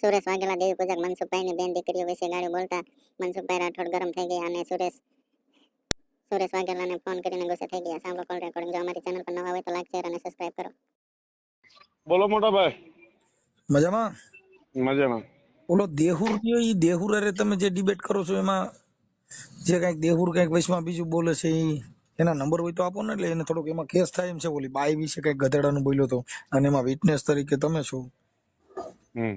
સુરેશ વાઘેલા દેવી પૂજક મનસુખભાઈની બેન દીકરીઓ વિશે ગાળ્યું બોલતા મનસુખભાઈ રાઠોડ ગરમ થઈ ગયા અને સુરેશ સુરેશ વાઘેલાને ફોન કરીને ગુસ્સે થઈ ગયા. સાંભળો કોલ રેકોર્ડિંગ જો અમારી ચેનલ પર નવા હોય તો લાઈક શેર અને સબસ્ક્રાઇબ કરો. બોલો મોટા ભાઈ મજામાં? મજામાં. ઓલો દેહુર કયો ઈ? દેહુર અરે તમે જે ડિબેટ કરો છો એમાં જે કંઈક દેહુર કંઈક વૈશ્વમાં બીજું બોલે છે ઈ એના નંબર હોય તો આપો ને એટલે એને થોડુંક એમાં કેસ થાય એમ છે ઓલી બાઈ વિશે કંઈક ગધેડાનું બોલ્યો તો. અને એમાં વિટનેસ તરીકે તમે છો. હમ હમ.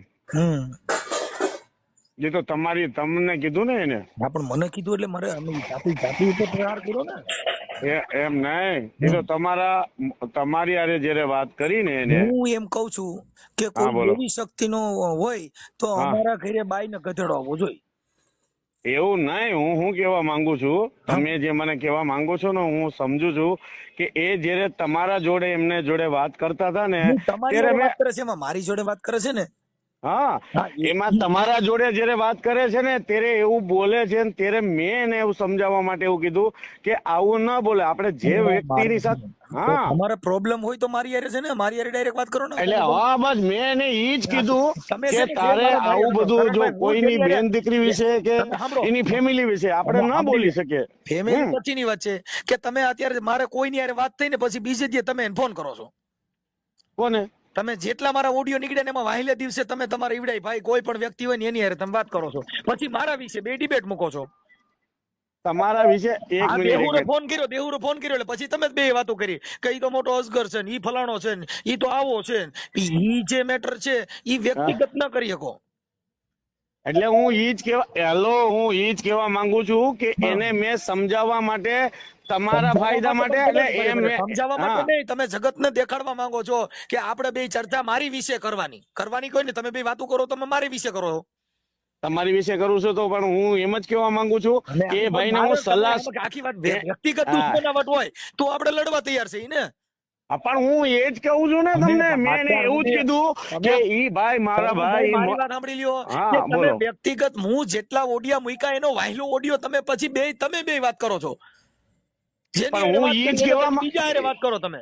એ તો તમારી તમને કીધું ને એને? હા પણ મને કીધું એટલે મારે અમે જાતિ જાતિ ઉપર પ્રહાર કર્યો ને. એ એમ નહીં. એ તો તમારા તમારી આરે જ્યારે વાત કરી ને એને હું એમ કહું છું કે કોઈ. એવી શક્તિનો હોય તો અમારા ઘરે બાઈ ને ગધેડો આવવો જોઈએ. એવું નહીં. હું હું કેવા માંગુ છું? તમે જે મને કેવા માંગો છો ને હું સમજુ છું કે એ જ્યારે તમારા જોડે એમને જોડે વાત કરતા હતા ને તમારી ત્યારે વાત કરે છે મારી જોડે વાત કરે છે ને? હા એમાં તમારા જોડે જ્યારે વાત કરે છે ને ત્યારે એવું બોલે છે ને ત્યારે મેં એને એવું સમજાવવા માટે એવું કીધું કે આવું ના બોલે. આપણે જે વ્યક્તિની સાથે હા. તમારે પ્રોબ્લેમ હોય તો મારી યારે છે ને મારી યારે ડાયરેક્ટ વાત કરો ને. એટલે હા બસ મેં એને ઈ જ કીધું કે તારે આવું બધું જો કોઈની બેન દીકરી વિશે કે એની ફેમિલી વિશે. આપણે ના બોલી. શકીએ. ફેમિલી. પછીની વાત છે કે તમે અત્યારે મારે કોઈની યારે વાત થઈ ને પછી બીજે જે તમે ફોન કરો છો. કોને? તમે જેટલા મારા ઓડિયો નીકળે ને એમાં વાહિલે દિવસે તમે તમારા ઈવડાઈ ભાઈ કોઈ પણ વ્યક્તિ હોય ને એની હારે તમે વાત કરો છો. પછી મારા વિશે બે ડિબેટ મૂકો છો. તમારા વિશે એક મિનિટ ફોન કર્યો દેહુરે ફોન કર્યો એટલે પછી તમે બે વાતો કરી. કે ઈ તો મોટો અસગર છે ને ઈ ફલાણો છે ને ઈ તો આવો છે ને. ઈ જે મેટર છે ઈ વ્યક્તિગત ન કરી શકો. એટલે હું ઈ જ કેવા હેલો હું ઈ જ કેવા માંગુ છું કે એને મેં સમજાવવા માટે તમારા ફાયદા માટે એટલે એમ સમજાવવા માટે નહીં તમે જગતને દેખાડવા માંગો છો કે આપણે બે ચર્ચા મારી વિશે કરવાની. કરવાની કોઈ ને તમે બે વાતો કરો તમે મારી વિશે કરો. તમારી વિશે કરું છું તો પણ હું એમ જ કહેવા માંગુ છું કે ભાઈને હું સલાહ આખી વાત વ્યક્તિગત. દુશ્મનાવટ હોય તો આપણે લડવા તૈયાર છે ને. પણ હું એ જ કહું છું ને તમને. મેં એવું જ કીધું કે ઈ ભાઈ મારા ભાઈ મારી વાત સાંભળી લ્યો કે તમે વ્યક્તિગત હું જેટલા ઓડિયા મૂક્યા એનો વાહિલો ઓડિયો તમે પછી બે તમે બે વાત કરો છો. પણ હું ઈ જ માં- બીજા વાત કરો તમે.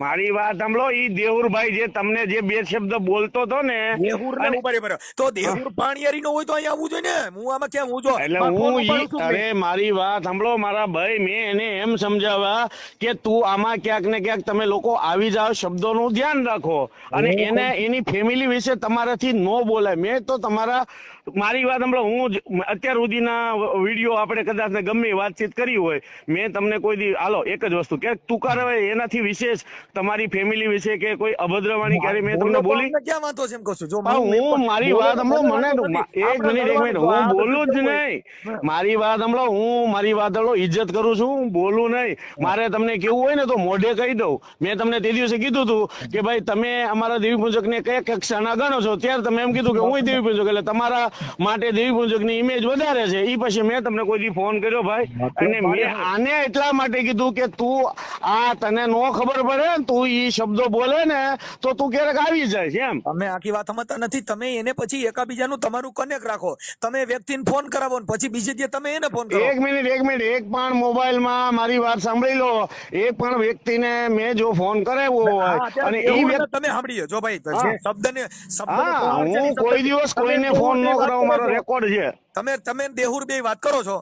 મારી વાત સાંભળો ઈ દેવુરભાઈ જે તમને જે બે શબ્દ બોલતો હતો ને દેહુર ને ઉપાડી તો દેહુર પાણીયારી નો હોય તો અહીંયા આવવું જોઈએ ને? હું આમાં કેમ હું જો એટલે હું ઈ અરે મારી વાત સાંભળો મારા ભાઈ મેં એને એમ સમજાવ્યા કે તું આમાં ક્યાંક ને ક્યાંક તમે લોકો આવી જાઓ શબ્દોનું ધ્યાન રાખો. અને એને એની ફેમિલી વિશે તમારાથી નો બોલાય. મેં તો તમારા મારી વાત હમણાં હું અત્યાર સુધીના વીડિયો આપણે કદાચ ને ગમે વાતચીત કરી હોય મેં તમને કોઈ દી હાલો એક જ વસ્તુ કે તુકાર એનાથી વિશેષ તમારી ફેમિલી વિશે કે કોઈ અભદ્રવાણી ક્યારે મેં તમને બોલી ક્યાં વાંધો છે એમ કહું છું? જો હું મારી વાત હમણાં મને. એક મિનિટ એક મિનિટ હું બોલું જ નહીં. મારી વાત હમણાં હું મારી વાત હમણાં ઇજ્જત કરું છું હું બોલું નહીં. મારે તમને કેવું હોય ને તો મોઢે કહી દઉં. મેં તમને તે દિવસે કીધું હતું કે ભાઈ તમે અમારા દેવી પૂજક ને કયા કક્ષાના ગણો છો? ત્યારે તમે એમ કીધું કે હું દેવી પૂજક એટલે તમારા માટે દેવી પૂજકની ઇમેજ વધારે છે. એ પછી મેં તમને કોઈ દી ફોન કર્યો ભાઈ. અને મેં આને એટલા માટે કીધું કે તું આ તને નો ખબર પડે ને તું ઈ શબ્દો બોલે ને તો તું ક્યારેક આવી જાય એમ. અમે આખી વાત સમજતા નથી. તમે એને પછી એકાબીજાનું તમારું કનેક્ટ રાખો. તમે વ્યક્તિને ફોન કરાવો ને પછી બીજે દી તમે એને ફોન કરો. એક મિનિટ એક મિનિટ. એક પણ મોબાઈલમાં મારી વાત સાંભળી લો. એક પણ વ્યક્તિને મેં જો ફોન કરાવ્યો હોય અને એ તમે સાંભળી લો. જો ભાઈ શબ્દ ને શબ્દને શબ્દનો હા કોઈ દિવસ કોઈને ફોન ન કરો મારો રેકોર્ડ છે. તમે તમે દેહુર બે વાત કરો છો.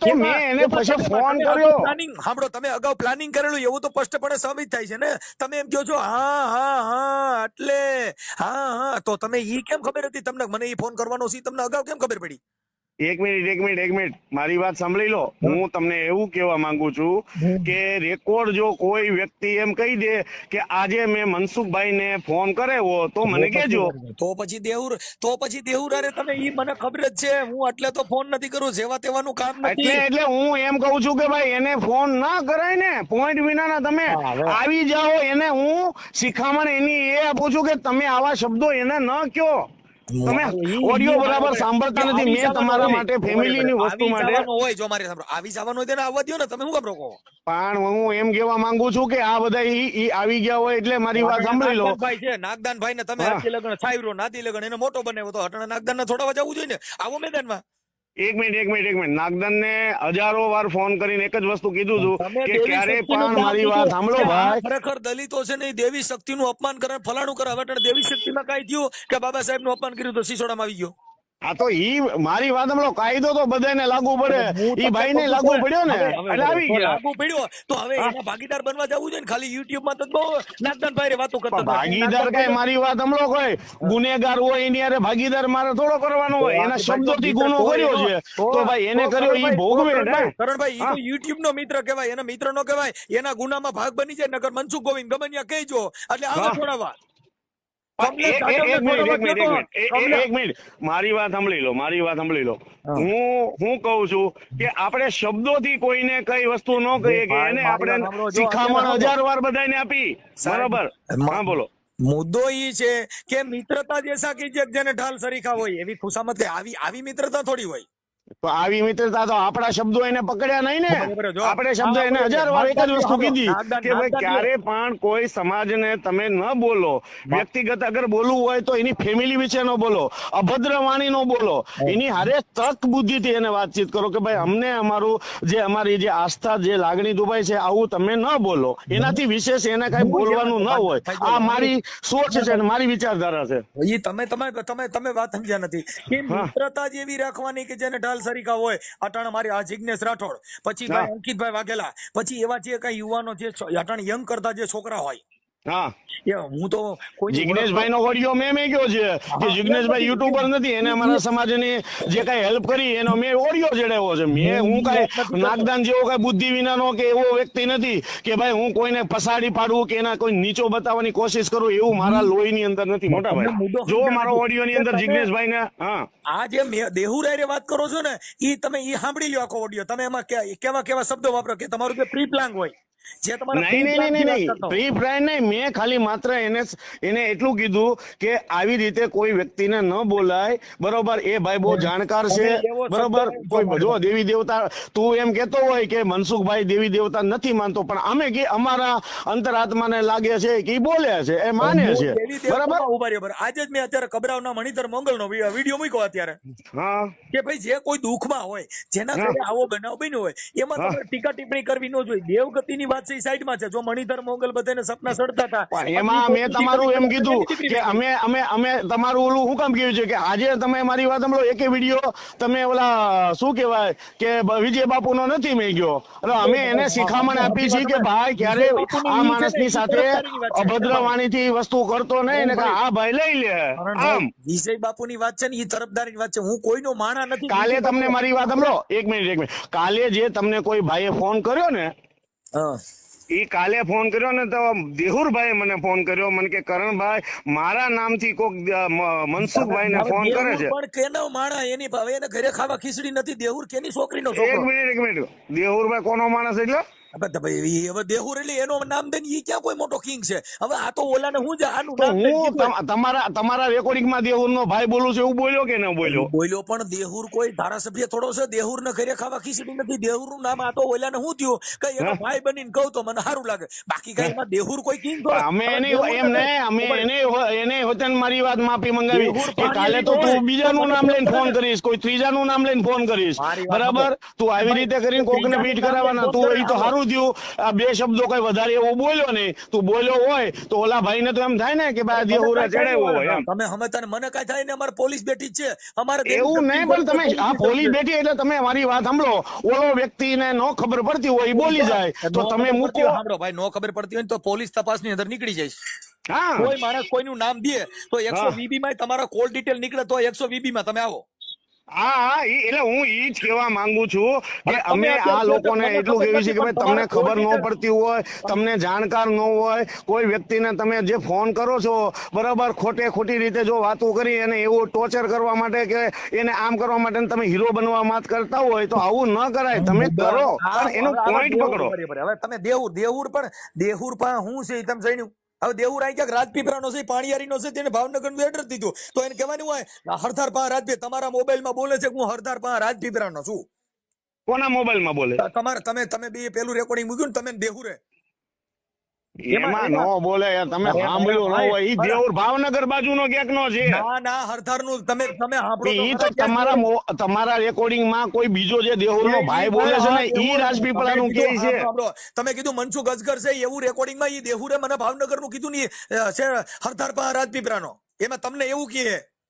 તો મેં એને પછી ફોન કર્યો. અગાઉ સાંભળો તમે અગાઉ પ્લાનિંગ કરેલું એવું તો સ્પષ્ટપણે સાબિત થાય છે ને? તમે એમ કહો છો હા હા હા એટલે હા હા. તો તમે ઈ કેમ ખબર હતી તમને? મને ઈ ફોન કરવાનો સી તમને અગાઉ કેમ ખબર પડી? એક મિનિટ એક મિનિટ એક મિનિટ. મારી વાત સાંભળી લો. હું તમને એવું કહેવા માંગુ છું કે રેકોર્ડ જો કોઈ વ્યક્તિ એમ કહી દે કે આજે મેં મનસુખભાઈને ફોન કરેવો તો મને કેજો તો પછી દેહુર તો પછી દેહુર અરે તમે ઈ મને ખબર જ છે. હું એટલે તો ફોન નથી કરું. જેવા તેવાનું કામ એટલે નથી. એટલે હું એમ કહું છું કે ભાઈ એને ફોન ના કરાય ને. પોઈન્ટ વિનાના તમે આવી જાઓ એને હું શિખામણ એની એ આપું છું કે તમે આવા શબ્દો એને ન કયો તમે ઓડિયો બરાબર સાંભળતા નથી મેં તમારા માટે ફેમિલી ની વસ્તુ માટે. હોય જો મારે સાંભળો આવી જવાનું હોય તેને આવવા દો ને તમે શું કામ રોકો? પણ હું એમ કહેવા માંગુ છું કે આ બધા ઈ આવી ગયા હોય એટલે મારી વાત સાંભળી લો. ભાઈ છે નાગદાનભાઈ ને તમે આખી લગન છાયરો નાતી લગન એનો મોટો બનાવ્યો તો હટણે નાગદાન ને થોડા જવું જોઈએ ને? આવો મેદાનમાં. એક મિનિટ એક મિનિટ એક મિનિટ. નાગદન ને હજારો વાર ફોન કરીને એક જ વસ્તુ કીધું હતું કે ક્યારે પણ મારી વાત સાંભળો ભાઈ. ખરેખર દલિતો છે નહીં દેવી શક્તિ નું અપમાન કરે ફલાણું કરે. હવે દેવી દેવી શક્તિમાં કઈ થયું કે બાબા સાહેબનું અપમાન કર્યું તો સિસોડામાં આવી ગયો? આ તો ઈ મારી વાત હમણાં કાયદો તો બધાને લાગુ પડે. ઈ ભાઈ ને લાગુ પડ્યો ને. એટલે આવી ગયા. લાગુ પડ્યો. તો હવે એના ભાગીદાર બનવા જવું છે ને? ખાલી યુટ્યુબમાં તો બહુ નાગદાનભાઈ રે વાતો કરતા ભાગીદાર કઈ મારી વાત સાંભળો કોઈ. ગુનેગાર હોય એની હારે ભાગીદાર મારે થોડો કરવાનો હોય. એના શબ્દો થી ગુનો કર્યો છે. તો- ભાઈ એને કર્યો ઈ ભોગવે ને? કરણભાઈ, ઈ તો. યુટ્યુબ નો મિત્ર કહેવાય એના મિત્ર નો કહેવાય. એના ગુનામાં ભાગ બની જાય નગર મનસુખ ગોવિંદ ગમનિયા કહેજો. એટલે આવો આગળ મારી વાત સાંભળી લો મારી વાત સાંભળી લો. હું. હું કઉ છું કે આપણે શબ્દો થી કોઈને કઈ વસ્તુ ન કહીએ કે એને આપણે શિખામણ હજાર વાર બધાને આપી. બરોબર? હા બોલો. મુદ્દો એ છે કે મિત્રતા જેસા કે જેને ઢાલ સરીખા હોય એવી ખુશામત આવી આવી મિત્રતા થોડી હોય. તો આવી મિત્રતા તો આપણા શબ્દો એને પકડ્યા નહીં ને. આપણે શબ્દો એને હજાર વાર એક જ વસ્તુ કીધી કે ભાઈ ક્યારે પણ કોઈ સમાજને તમે ન બોલો વ્યક્તિગત અગર બોલવું હોય તો એની ફેમિલી વિશે ન બોલો અભદ્ર વાણી નો બોલો. એની હારે તર્ક બુદ્ધિથી એને વાતચીત કરો કે ભાઈ અમને અમારું જે અમારી જે આસ્થા જે લાગણી દુભાઈ છે આવું તમે ન બોલો. એનાથી વિશેષ એને કઈ બોલવાનું ન હોય. આ મારી સોચ છે અને મારી વિચારધારા છે. એ તમે તમે તમે તમે વાત સમજ્યા નથી. કે. મિત્રતા જ એવી રાખવાની કે જેને ઢાલ સરીખા હોય અટાણ મારી આ જિજ્ઞેશ રાઠોડ. પછી અંકિતભાઈ વાઘેલા. પછી એવા જે કઈ યુવાનો જે અટાણ યંગ કરતા જે છોકરા હોય હા. હું તો કોઈ જિગ્નેશભાઈ નો ઓડિયો મેં મેક્યો છે. કે જિગ્નેશભાઈ યુટ્યુબર નથી એને અમારા સમાજની જે કઈ હેલ્પ કરી એનો મેં ઓડિયો ચડાવ્યો છે. મેં હું કઈ નાગદાન જેવો કઈ બુદ્ધિ વિનાનો કે એવો વ્યક્તિ નથી કે ભાઈ હું કોઈને પસાડી પાડવું કે એના કોઈ નીચો બતાવવાની કોશિશ કરું એવું મારા લોહીની અંદર નથી. મોટા ભાઈ. જો મારો ઓડિયો ની અંદર જિગ્નેશભાઈ ને હા. આ જે દેહુરાય દેહુરાયરે વાત કરો છો ને એ તમે એ સાંભળી લ્યો આખો ઓડિયો. તમે એમાં કે- કેવા કેવા શબ્દો વાપરો કે તમારું જે પ્રી પ્લાન હોય નહીં નહીં નહીં નહીં નહીં. પ્રી પ્લાન નહીં. મેં ખાલી માત્ર એને એને એટલું કીધું કે આવી રીતે કોઈ વ્યક્તિને ન બોલાય. બરોબર એ ભાઈ બહુ જાણકાર છે. તમે એવો શબ્દ બરોબર કોઈ જો દેવી દેવતા તું એમ કેતો હોય કે મનસુખભાઈ દેવી દેવતા નથી માનતો પણ અમે કે અમારા અંતરાત્માને લાગે છે કે બોલ્યા બોલે છે એ માને છે. બરાબર? બરાબર. આજે જ મેં અત્યારે કબરાવના મણિધર મંગલનો નો વીડિયો મૂક્યો અત્યારે. હા. કે ભાઈ જે કોઈ દુઃખમાં હોય જેના હા. આવો બનાવ બન્યો હોય એમાં. ટીકા ટિપ્પણી કરવી ન જોઈએ. દેવગતિની વાત છે સાઈડમાં છે. જો મણિધર મોગલ બધાને સપના સડતા હતા પણ એમાં મેં તમારું એમ કીધું કે અમે અમે અમે તમારું ઓલું શું કામ કહ્યું છે કે આજે તમે મારી વાત સાંભળો એકે વીડિયો તમે ઓલા શું કહેવાય કે વિજય બાપુ નો નથી મેં ગયો. એટલે અમે એને શિખામણ આપી છે કે ભાઈ ક્યારે આ માણસની સાથે અભદ્ર વાણી થી વસ્તુ કરતો નહીં ને કે આ ભાઈ લઈ લે. આમ. વિજય બાપુની વાત છે ને એ તરફદારીની વાત છે. હું કોઈનો માણા નથી કાલે તમને મારી વાત સાંભળો. એક મિનિટ એક મિનિટ. કાલે જે તમને કોઈ ભાઈએ ફોન કર્યો ને ઈ કાલે ફોન કર્યો ને તો દેહુરભાઈ મને ફોન કર્યો. મને કે કરણભાઈ મારા નામથી કોક મનસુખભાઈ ને ફોન કરે છે. પણ કેનો માણા એની ભાવે એને ઘરે ખાવા ખીચડી નથી. દેહુર કેની છોકરીનો એક મિનિટ એક મિનિટ. દેહુરભાઈ કોનો માણસ એટલે? હવે દેહુર એનો નામ દઈને ઈ ક્યાં કોઈ મોટો કિંગ છે? હવે આ તો ઓલાને હું આનું નામ દઈને હું કીધું. તમ- તમારા તમારા ભાઈ બોલું છું એવું બોલ્યો કે ન બોલ્યો? બોલ્યો પણ દેહુર કોઈ ધારાસભ્ય થોડો છે? દેહુર ને ઘરે ખાવા ખીચડી નથી દેહુરનું નામ આ તો ઓલાને હું થયું? કે એનો ભાઈ બનીને કહું તો મને સારું લાગે. બાકી કઈ એમાં દેહુર કોઈ કિંગ તો અમે એને એમ ને અમે એને એને હોતે મારી વાત માફી મંગાવી. કે કાલે તો તું બીજાનું. નામ લઈને ફોન કરીશ કોઈ ત્રીજાનું નામ લઈને ફોન કરીશ. બરાબર? તું આવી રીતે કરીને કોકને બીટ કરાવવાના તું એ તો કરે, સારું થયું. આ બે શબ્દો કઈ વધારે એવો બોલ્યો નહીં. તું બોલ્યો હોય તો ઓલા ભાઈને તો એમ થાય ને કે ભાઈ ચડાવ્યો હોય એમ. તમે સમજતા ને મને કઈ થાય ને અમારે પોલીસ બેઠી છે. અમારે એવું નહીં પણ તમે આ પોલીસ બેઠી એટલે તમે મારી વાત સાંભળો. ઓલો વ્યક્તિને નો ખબર પડતી હોય એ બોલી જાય. તો તમે મૂકો. સાંભળો ભાઈ નો ખબર પડતી હોય તો પોલીસ તપાસની અંદર નીકળી જાય કોઈ માણસ કોઈનું નામ દે તો એકસો. વીબી માં તમારા કોલ ડિટેલ નીકળે તો એકસો વીબી માં તમે આવો. હા એટલે હું ઈ જ કહેવા માંગુ છું કે અમે આ લોકોને એટલું ખબર છે કે ભાઈ તમને ખબર ન પડતી હોય તમને જાણકાર ન હોય કોઈ વ્યક્તિને તમે જે ફોન કરો છો બરાબર ખોટે ખોટી રીતે જો વાતો કરી અને એવું ટોર્ચર કરવા માટે કે એને આમ કરવા માટે તમે હીરો બનવા માત કરતા હોય તો આવું ન કરાય તમે કરો. પણ એનો પોઈન્ટ પકડો. હવે તમે દેહુર દેહુર પણ દેહુર પણ હું છે તમે જાણ્યું? હવે દેવુરાય ક્યાંક રાજપીપરાનો છે પાણીયારીનો છે તેને ભાવનગરનું એડ્રેસ દીધું. તો એને કહેવાનું હોય હરધાર પા રાજપીપળા તમારા મોબાઈલમાં બોલે છે કે હું હરધાર પા રાજપીપરાનો છું. કોના મોબાઈલમાં બોલે? તમારે તમે તમે બે પેલું રેકોર્ડિંગ મૂક્યું ને તમે દેહુરે એમાં નો બોલે તમે સાંભળ્યું ન હોય ઈ ભાઈ. દેવર ભાવનગર બાજુનો ક્યાંક નો છે. ના ના હરધારનું તમે તમે સાંભળો ઈ તો તો તમારા તમારા રેકોર્ડિંગમાં કોઈ બીજો જે દેવરનો એ ભાઈ બોલે છે ને ઈ દેહુર- રાજપીપળાનું કે કીધું, છે. સાંભળો, તમે કીધું મનસુખ અજગર છે એવું રેકોર્ડિંગમાં ઈ દેહુરે મને ભાવનગરનું કીધું ની છે હરધાર પા રાજપીપળાનો. એમાં તમને એવું કહે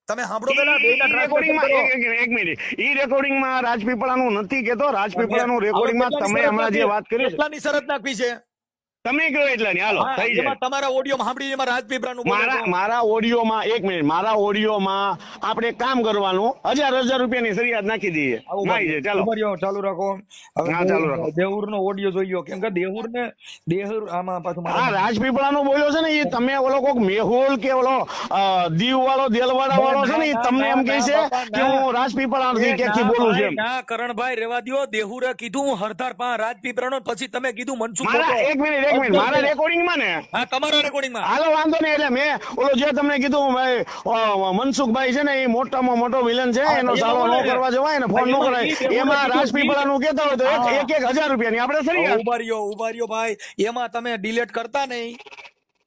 તમે સાંભળો પેલા બેયના રેકોર્ડિંગમાં translation કરો. એક- મિનિટ. ઈ રેકોર્ડિંગમાં રાજપીપળાનું નથી કેતો. રાજપીપળાનું નું રેકોર્ડિંગમાં તમે હમણાં જે વાત કરી એટલાની શરત નાખવી છે. તમે કહો એટલે ની હાલો થઈ જાય. તમારા ઓડિયો સાંભળી એમાં રાજપીપળાનું મારા. મારા ઓડિયોમાં એક મિનિટ મારા ઓડિયોમાં આપણે કામ કરવાનું. હજાર હજાર રૂપિયાની સરિયાદ નાખી દઈએ. ચાલો. ચાલુ રાખો. હા, ચાલુ રાખો. દેહુર નો ઓડિયો જોઈ કેમ કે દેહુર ને દેહુર આમાં પાછું હા રાજપીપળાનો બોલ્યો છે ને એ તમે ઓલો કોક મેહુલ કે ઓલો દીવ વાળો દેલવાડા વાળો છે ને એ તમને એમ કહે છે કે. હું રાજપીપળા થી ક્યાંકથી ના બોલું છું ના કરણભાઈ રેવા દો દેહુરે કીધું હું હરધાર પા રાજપીપળાનો પછી તમે કીધું મનસુખ એક મિનિટ એક મિનિટ મારા રેકોર્ડિંગમાં ને? હા તમારા રેકોર્ડિંગમાં હાલો વાંધો નહીં એટલે મેં ઓલો જે તમને કીધું ભાઈ મનસુખભાઈ છે ને એ મોટામાં મોટો વિલન છે એનો સાલો ન કરવા જવાય ને ફોન ન કરાય. એમાં રાજપીપળા નું કહેતા હોય તો એક એક હજાર આપણે ફરિયાદ ઊભા રહ્યો ઊભા રહ્યો ભાઈ. એમાં તમે ડિલેટ કરતા નહીં.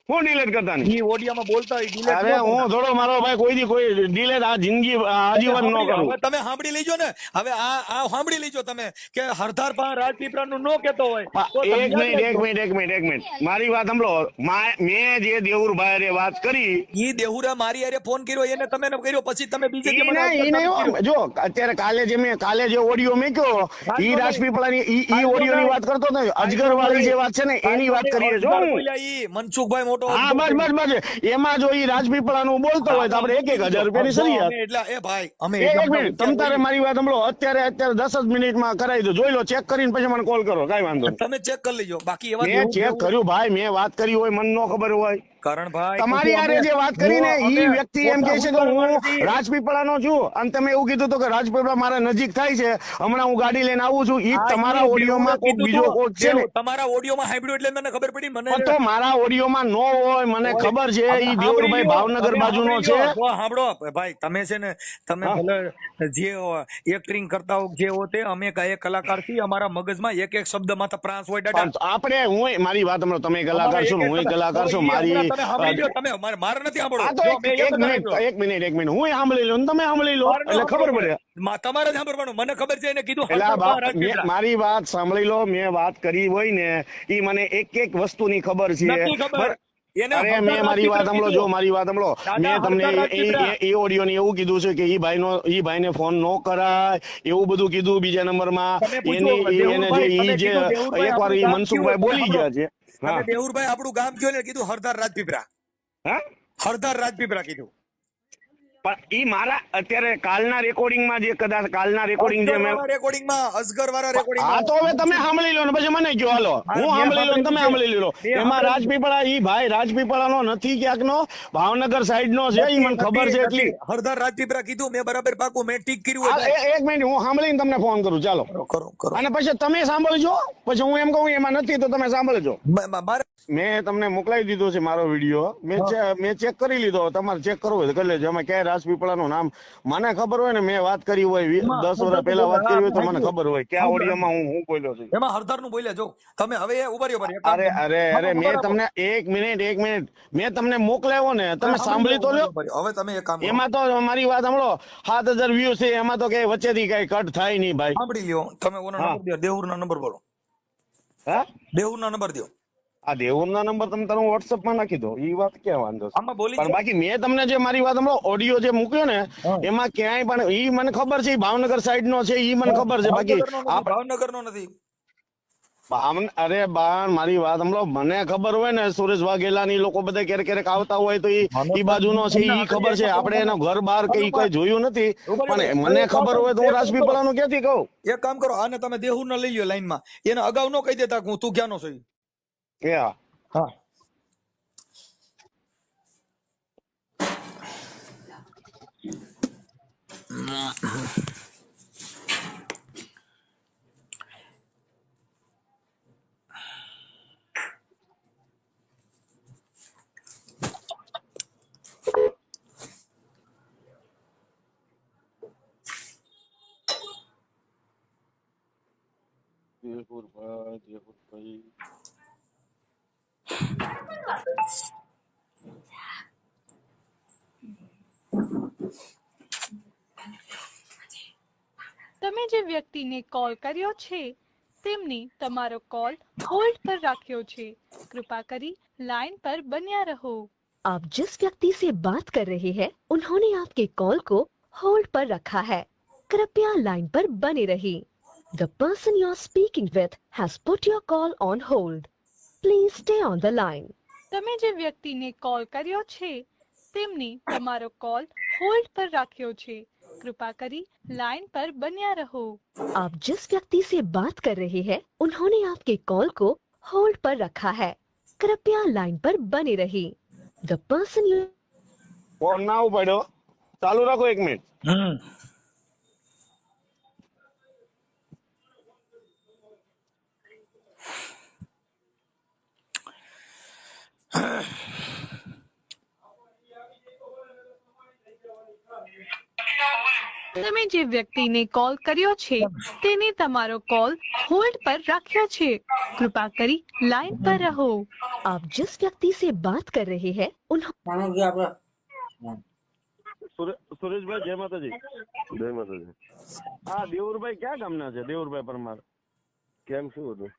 હું ડિલેટ કરતા નહીં ઈ ઓડિયામાં બોલતા હોય delete અરે ન હું કરતા. થોડો મારો ભાઈ કોઈ દી કોઈ ડિલેટ આ જિંદગી આ આજીવન ન કરું હવે તમે સાંભળી લેજો ને હવે આ આ સાંભળી લેજો તમે કે હરધાર પા રાજપીપળાનું નો કહેતો હોય પા- તો તમે એક યાદ મિનિટ એક રાખજો. મિનિટ એક મિનિટ એક મિનિટ મારી વાત સાંભળો મા- મેં જે દેવુરભાઈ હારે વાત કરી ઈ દેહુરા મારી હારે ફોન કર્યો એને તમે એને કર્યો પછી તમે બીજે ઈ કે મને ના- ઈ અત્યારે નહીં કર્યો. હો. જો અત્યારે કાલે જે મેં કાલે જે ઓડિયો મેક્યો ઈ વાંધો રાજપીપળાની ઈ ઈ વાંધો ઓડિયોની નહીં. વાત કરતો હતો અજગર વાળી જે વાત છે ને એની વાત કરીએ છો અજગર હું બોલ્યા ઈ મનસુખભાઈ મોટો હા બસ બસ બસ એમાં જો ઈ રાજપીપળાનું બોલતો હોય તો આપણે એક એક હજાર રૂપિયાની સરિયાદ એટલે એ ભાઈ અમે એક મિનિટ તમ તારે મારી વાત સાંભળો. અત્યારે અત્યારે દસ જ મિનિટમાં કરાવી દો. જોઈ લો ચેક કરીને પછી મને કોલ કરો. કઈ વાંધો નહીં. તમે ચેક કરી લેજો બાકી એવા મેં ચેક કર્યું ભાઈ મેં વાત કરી હોય મને ન ખબર હોય. કરણભાઈ તમારી આરે જે વાત કરી ને ઈ વ્યક્તિ એમ કહે છે કે હું રાજપીપળાનો છું અને તમે એવું કીધું તો કે રાજપીપળા મારા નજીક થાય છે હમણાં હું ગાડી લઈને આવું છું ઈ તમારા ઓડિયોમાં કોઈ બીજો કોટ છે ને. તમારા ઓડિયોમાં સાંભળ્યું એટલે મને ખબર પડી મને તો મારા ઓડિયોમાં નો હોય મને ખબર છે ઈ સાંભળી ભાવનગર બાજુનો છે. સાંભળો ભાઈ તમે છે ને તમે ભલે જે એક્ટિંગ કરતા હો જે હો તે અમે કયા કલાકાર છીએ અમારા મગજમાં એક એક શબ્દમાં તો પ્રાસ હોય આપણે હું મારી વાત હમણાં તમે કલાકાર છો હું કલાકાર છું મારી તમે સાંભળી લો તમે મારે મારે નથી જો, એક મિનિટ એક મિનિટ એક મિનિટ. હું સાંભળી લઉં તમે સાંભળી લો એટલે ખબર પડે. તમારે જ સાંભળવાનું. મને ખબર છે એને કીધું મારી વાત સાંભળી લો મેં વાત કરી હોય ને એ મને એક એક વસ્તુની ખબર છે. અરે મેં મારી વાત સાંભળો જો મારી વાત સાંભળો. મેં તમને એ- ઓડિયો ને એવું કીધું છે કે ઈ ભાઈનો ઈ ભાઈને ફોન નો કરાય એવું બધું કીધું બીજા નંબરમાં એની એને જે ઈ જે એકવાર ઈ મનસુખભાઈ બોલી ગયા છે. તમે દેવુરભાઈ આપણું ગામ કયો ને કીધું હરદાર રાજપીપરા હા? હરદાર રાજપીપળા કીધું. પણ એ મારા અત્યારે કાલના રેકોર્ડિંગમાં જે કદાચ કાલના રેકોર્ડિંગ જે મેં રેકોર્ડિંગમાં અસગર વાળા રેકોર્ડિંગ હા તો હવે તમે સાંભળી લો ને પછી મને કયો હાલો. હું સાંભળી લો ને તમે સાંભળી લો. એમાં રાજપીપળા ઈ ભાઈ રાજપીપળાનો નથી ક્યાંક નો ભાવનગર સાઈડ નો છે ઈ મને ખબર છે એટલી. હરદાર રાજપીપળા કીધું મેં બરાબર પાકું મેં ઠીક કર્યું એક મિનિટ હું સાંભળીને તમને ફોન કરું ચાલો. કરો કરો અને પછી તમે સાંભળજો પછી હું એમ કહું એમાં નથી તો તમે સાંભળજો. મ- તમને મોકલાવી દીધો છે મારો વીડિયો. મેં મેં ચેક કરી લીધો. તમારે ચેક કરવો હોય કરી લેજો. અમે ક્યાંય રાજપીપળાનું નામ મને ખબર હોય ને મેં વાત કરી હોય દસ વર્ષ પહેલા વાત કરી હોય તો મને ખબર હોય. કે ઓડિયોમાં હું હું બોલ્યો છું? એમાં હરદારનું બોલ્યા જો. તમે હવે ઉભરી ઊભા રહ્યો એક કામ અરે અરે અરે મેં તમને એક મિનિટ એક મિનિટ. મેં તમને મોકલાવ્યો ને તમે સાંભળી તો લ્યો. હવે તમે એક કામ એમાં તો મારી વાત સાંભળો. સાત હજાર વ્યૂ છે એમાં તો કઈ વચ્ચેથી કઈ કટ થાય નહીં ભાઈ. સાંભળી લ્યો. તમે ઓનો. નંબર નંબર બોલો. હા? દેહુર નંબર દો. આ દેવુરના નંબર તમે તારો WhatsApp માં નાખી દો એ વાત ક્યાં વાંધો છે? આમાં બોલી પણ બાકી મેં તમને જે મારી વાત સાંભળો ઓડિયો જે મૂક્યો ને એમાં ક્યાંય પણ ઈ મને ખબર છે ભાવનગર સાઈડ નો છે ઈ મને ખબર છે. બાકી ભાવનગરનો નથી, આપ- નથી. અરે બાણ મારી વાત સાંભળો મને ખબર હોય ને સુરેશ વાઘેલાની લોકો બધા ક્યારેક ક્યારેક આવતા હોય તો ઈ ઈ બાજુનો છે ઈ ખબર છે. આપણે એનો ઘર બાર કે ઈ કઈ જોયું નથી. પણ મને ખબર હોય તો હું રાજપીપળાનું ક્યાંથી કહું? એક કામ કરો આને તમે દેહુ ને લઈ લો લાઈનમાં એને અગાઉ નો કહી દેતા કે હું તું ક્યાંનો છું ઈ. કે હા જે વ્યક્તિને કોલ કર્યો છે તેમની તમારો કોલ હોલ્ડ પર રાખ્યો છે કૃપા કરી લાઈન પર બન્યા રહો आप जिस व्यक्ति से बात कर रहे हैं उन्होंने आपके कॉल को होल्ड पर रखा है कृपया लाइन पर बने रहिए the person you are speaking with has put your call on hold please stay on the line તમે જે વ્યક્તિને કોલ કર્યો છે તેમની તમારો કોલ હોલ્ડ પર રાખ્યો છે कृपा करी लाइन पर बनिया रहो। आप जिस व्यक्ति से बात कर रहे हैं उन्होंने आपके कॉल को होल्ड पर रखा है। कृपया लाइन पर बने रही। द पर्सन यू नाउ बैठो। चालू रखो एक मिनट। हम्म। તમે જે વ્યક્તિને કોલ કર્યો છે તેને તમારો કોલ હોલ્ડ પર રાખ્યો છે કૃપા કરી લાઈન પર રહો आप जिस व्यक्ति से बात कर रहे हैं उन्होंने સુરે- સુરેશભાઈ જય માતાજી જય માતાજી હા દેવુરભાઈ ક્યાં ગામના છે દેવુરભાઈ પરમાર કેમ શું હતું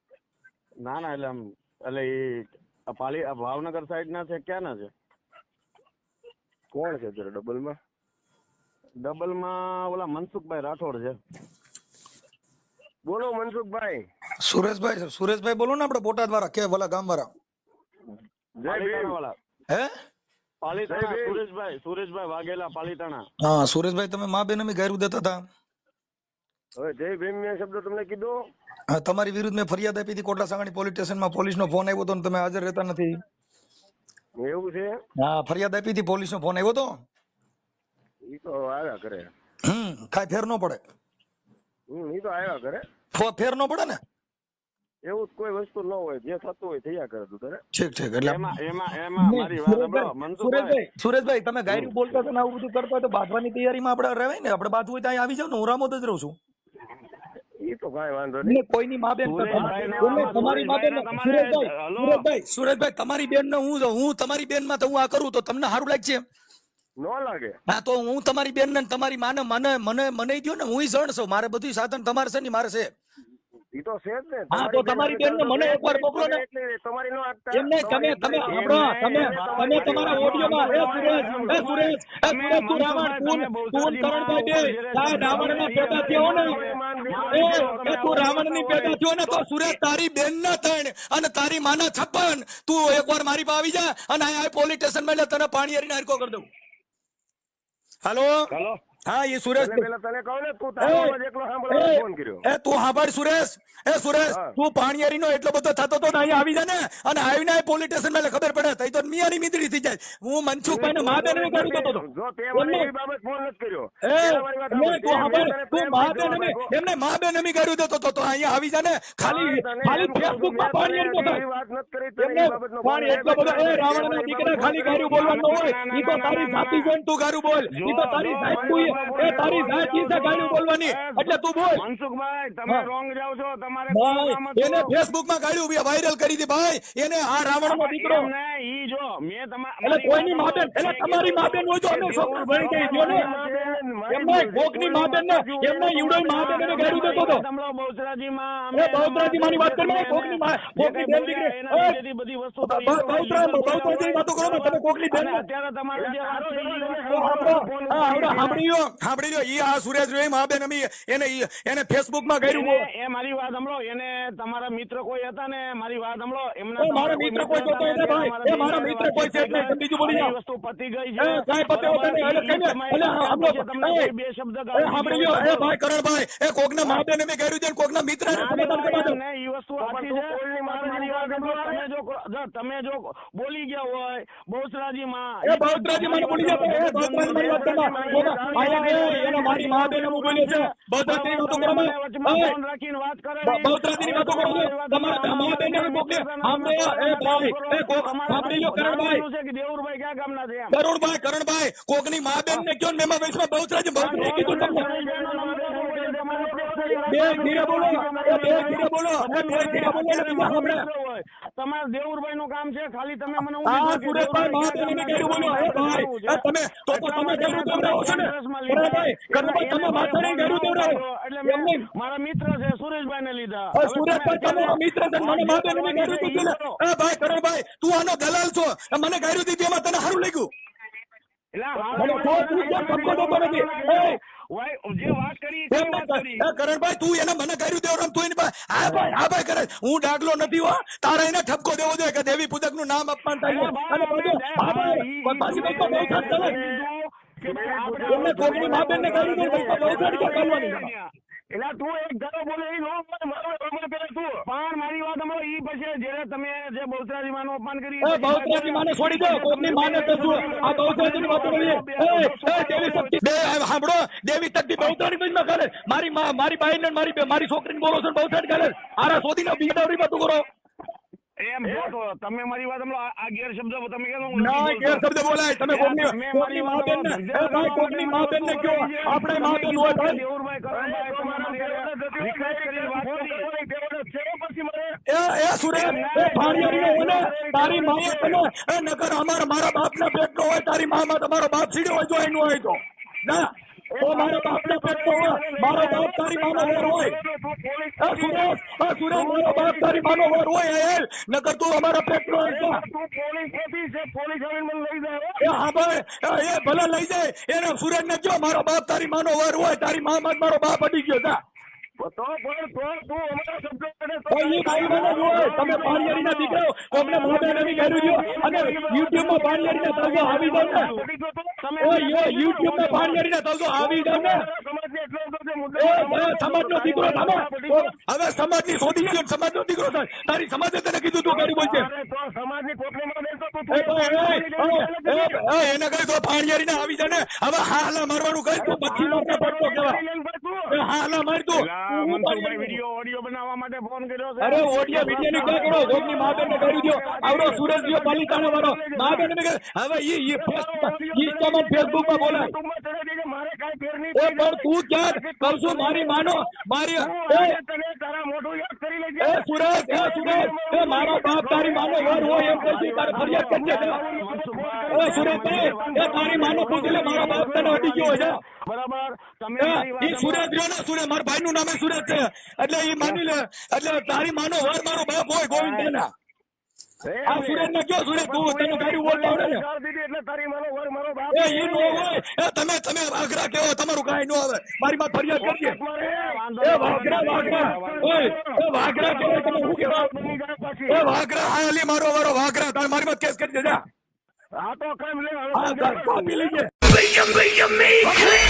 ના ના એટલે આમ એટલે એ આ પાલી આ ભાવનગર સાઈડ ના છે ક્યાં ના છે કોણ છે અત્યારે ડબલમાં ડબલમાં ઓલા મનસુખભાઈ રાઠોડ છે. બોલો મનસુખભાઈ. સુરેશભાઈ સુરેશભાઈ બોલો ને આપણે બોટાદ વાળા કે વાલા ગામ વાળા. જય પાલીતાણા ભીમ વાળા. હે? પાલીતાણા. સુરેશભાઈ સુરેશભાઈ વાઘેલા પાલીતાણા. હા સુરેશભાઈ તમે મા બેન અમે ગાયરું દેતા હતા હવે જય ભીમ મેં શબ્દ તમને કીધો. હા તમારી વિરુદ્ધ મેં ફરિયાદ આપી હતી કોટલા સાંગાણી પોલીસ સ્ટેશનમાં પોલીસનો ફોન આવ્યો હતો ને તમે હાજર રહેતા નથી. એવું છે? હા ફરિયાદ આપી હતી પોલીસનો ફોન આવ્યો હતો. ઈ તો આવ્યા કરે હમ કાંઈ ફેર ન પડે. હમ ઈ તો આવ્યા કરે ફેર ન પડે ને? એવું કોઈ વસ્તુ ન હોય જે થતું હોય થયા કરે તું તારે. ઠીક ઠીક એટલે એમાં એમાં એમાં મારી વાત સાંભળો મનસુખભાઈ. સુરેશભાઈ સુરેશભાઈ તમે ગાયરું બોલતા હતા ને આવું બધું કરતા હોય તો બાંધવાની તૈયારીમાં આપણે રહેવાય ને? આપણે બાંધવું હોય ત્યાં આવી જાવ ને હું રામોદ જ રહું છું. ઈ તો કાંઈ વાંધો નહીં. કોઈની મા બેન તમારી મા બેન સુરેશભાઈ સુરેશભાઈ સુરેશભાઈ તમારી બેન ને હું હું તમારી બેનમાં તો હું આ કરું તો તમને સારું લાગશે ન લાગે. હા તો હું તમારી બેન ને તમારી માને મને મને મને દો ને હું જણ છું. મારે બધું સાધન તમારે છે ને મારે છે. ઈ તો છે જ ને. હા, તો તમારી બેનને મને એકવાર મોકલો ને. તમારી નો આપતા એમ તમે તમે સાંભળો તમે તમે તમારા ઓડિયોમાં એ સુરેશ એ સુરેશ એ સુરેશ તું રાવણ તું તું કરણભાઈ બે તાર રાવણના પેદા થયો ને. એ એ તું રાવણની પેદા થયો ને તો સુરેશ તારી બેન ના ત્રણ અને તારી માના છપ્પન. તું એકવાર મારી પાસે આવી જા અને અહીંયા પોલીસ સ્ટેશનમાં એટલે તને પાણી હરીને હરકો કરી દઉં. હાલો હલો હા એ સુરેશ તને કહું ને તું એકલો સાંભળવા ફોન કર્યો. એ તું સાંભળ સુરેશ. એ સુરેશ તું પાણીયારી નો એટલો બધો થતો તો અહીંયા આવી જાય ને. અને આવીને પોલીસ સ્ટેશનમાં ખબર પડે. તઈ તો મિયાની મીતડી થઈ જાય. હું મનસુખભાઈ ને મા બેન ગાડી દેતો તો. જો તે મને એમને- બાબત ફોન નથી કર્યો. એ તે મારી વાત એમને સાંભળ. તું તે તું મા બેન જવાબ એમને મા બેન અમે ગાડી દેતો તો તો અહીંયા આવી જાય ને. ખાલી ખાલી ફેસબુકમાં પાણીયારી નો વાત નથી કરી, તને એ પણ એટલો બધો એ રાવણ ના દીકરા ખાલી ગારું બોલવાનું હોય. ઈ તો તારી જાતિ જોઈને તું ગારું બોલ. ઈ તો તારી જાત તું એ તારી જાત છે ગાયું બોલવાની. એટલે તું બોલ. મનસુખભાઈ તમે રોંગ જાવ છો. તમારે એને ફેસબુકમાં ગાડ્યું વાયરલ કરી દી ભાઈ. એને આ રાવણ નો દીકરો ઈ જો મે તમા- એટલે કોઈની મા બેન એટલે તમારી માબેન હોય તો અમે છોકરા ભણી ગઈ જો ને એમને કોકની ની માબેન ને એમને ઈવડોય માબેન ને એને દેતો તો. સાંભળો, બહુચરાજીમાં એ અમે- બહુચરાજી માની વાત કરો ને, કોકની મા- જે કોકની કંઈ બેન દીકરી. બધી વસ્તુ બ-. બ- બહુચરા- બહુચરાજીની વાતો કરો ને, તમે કોકની બેન ને- અત્યારે તમારે જે વાત તો સાંભળી લ્યો, ઈ આ સુરેશ રહ્યો, મા બેન અમી એને એને ફેસબુકમાં કર્યું એ મારી વાત સાંભળો એને તમારા મિત્ર કોઈ હતા ને મારી વાત સાંભળો એમના મારા મિત્ર કોઈ હતા એટલે ભાઈ. એ મારા મિત્ર કોઈ છે એટલે તમે બીજું બોલી જાવ વસ્તુ પતી ગઈ છે કાઈ પતે હોતા નહીં. એટલે કઈ એટલે આપણો તમને બે શબ્દ ગાળ સાંભળી લ્યો, એ તો- ભાઈ કરણભાઈ એ કોકના મા બેન અમે કર્યું છે ને કોકના મિત્ર ને સમાધાન ના, કરવા દો. નહીં, ઈ વસ્તુ સાચી છે. કોઈની માથે પણ મારી વાત સાંભળો, તમે જો તમે જો બોલી ગયા હોય બહુચરાજીમાં એ બહુચરાજી માં બોલી જતો એ બહુચરાજી મારી વાત કરવા એને મારી મા બેન એમ બોલે છે. બહુચરાજીની વાતો કરો તમે ને. વચમાં એ, ફોન રાખીને વાત કરે બ- વાતો કરો તમારા મા બેન એમ કોકને સાંભળો, એ ભાઈ એ કોક સાંભળી કરણભાઈ. છે કે દેવુરભાઈ ક્યાં ગામના છે એમ. કરણભાઈ કોકની મા બેન ને કયો ને મેં વૈષ્ણવ બહુચરાજી બહુચરાજી કીધું તમને. તમારા દેવુરભાઈ નું કામ છે ખાલી તમે મને તમે તો તમે દેવડાવો છો ને. એટલે. મારા મિત્ર છે સુરેશભાઈ ને લીધા સુરેશભાઈ તમારો મિત્ર છે મને દીધું ને ભાઈ તું આનો દલાલ છો. મને કર્યું દીધું એમાં તને સારું લાગ્યું. મને દેતો નથી? કરણભાઈ તું એને મને કર્યું દેવડાવ તું એની હા ભાઈ હા ભાઈ કરે હું ડાગલો નથી હો. તારે એને ઠપકો દેવો જોઈએ કે દેવી પૂજકનું નામ અપમાન થાય અને પાછું કર્યું બહુ કરવાની એટલે તું એક ધારો બોલે એ નો પેલા તું. પણ મારી વાત અમારો ઈ પછી જ્યારે તમે જે બહુચરાજી માનું અપમાન કરી એ બહુચરાજી માને છોડી દો કોઈની માને શું આ બહુચરાજીની વાત કરીએ. એ એ દેવી શક્તિ બે સાંભળો. દેવી શક્તિ બહુચરાની બીજમાં કરે. મારી માં મારી બાઈને ને મારી મારી છોકરીને બોલો છો બહુચરાજી કરે આરા શોધીને બીજાવરી વાતો કરો. એમ જો તમે મારી વાત આ- ગેરશબ્દ તમે કેમ ના ગેરશબ્દ બોલાય તમે કોકની કોકની મા બેન ને એ ભાઈ કોકની મા બેન ને કયો આપણે મા બેન હોય ભાઈ દેવરભાઈ કરણભાઈ તમારા રિક્વેસ્ટ કરી વાત કરી? એ એ સુરેશ એ તારી માએ તને એ નકર અમારા મારા બાપના પેટનો હોય તારી મામાં તમારો બાપ સીડ્યો હોય તો એનું હોય તો. ના તો મારા બાપના પેટનો હોય, મારો બાપ તારી માનો વર હોય. એ સુરેશ સુરેશ, મારો બાપ તારી માનો વર હોય એ એ નકર તું અમારા પેટનો હોય તો. હા ભાઈ એ ભલે લઈ જાય, એને સુરેશ ને કયો, મારો બાપ તારી માનો વર હોય, તારી મામાં મારો બાપ અડી ગયો, જા. કોઈ ઈ ભાઈ મને જોવે તમે પાણીયારીના દીકરાઓ કોકને મોઢે નવી કર્યું છો અને યુટ્યુબમાં પાણીયારીના તલગો આવી જાવ ને. ઓય યો યુટ્યુબમાં પાણીયારીના તલગો આવી જાવ ને. એ એ સમાજનો દીકરો તમે હવે સમાજની શોધી ગયો સમાજનો દીકરો થાય તારી સમાજે તને કીધું તું ગરીબ છે. એ, એ, એ, એ, એને કહી દો પાણીયારીને આવી જાને હવે હાલા મારવાનું કહી તું પછી. મારને પડતો કેવા હાલા માર તું પેલા મનસુખભાઈ વીડિયો ઓડિયો બનાવવા માટે ફોન કર્યો છે. અરે ઓડિયા વિડિયા ની ક્યાં ગોગની મા ને કરી દો આવડો સુરજ જીઓ પાલિતાણા વાળો. મા ને હવે ઈ ઈ ફેસબુક ઇન્સ્ટામાં ફેસબુકમાં બોલાય. એ પણ તું ક્યાં? કહું મારી માનો મારી એ એ સુરજ એ સુરજ એ મારો બાપ તારી માનો યાર હોય એમ કહી તારે ફરિયાદ કરજે એ સુરજ એ એ તારી માનો પૂછી લે મારો બાપ તને અડી ગયો છે. બરાબર. તમે એ મારી વાત ઈ સુરજ રહ્યો ને સુરજ મારા ભાઈ નું નામે સુરજ છે. એટલે ઈ માની લે એટલે તારી માનો વર મારો બાપ હોય ગોવિંદ તેના આ સુરજ ને કયો સુરજ તું તને ગાડી બોલતા આવડે ને. એ નો હોય. એ તમે તમે વાઘરા કેવો તમારું કાંઈ નો આવે. મારી માં ફરિયાદ કરીએ. એ વાઘરા વાઘરા. ઓય એ વાઘરા કેવો તમે શું કેવા એ વાઘરા હાલી મારો વારો વાઘરા. તાર મારી માં કેસ કરી દેજા. આ તો કામ લે હવે કોપી લઈ લે. લઈ લે લઈ લે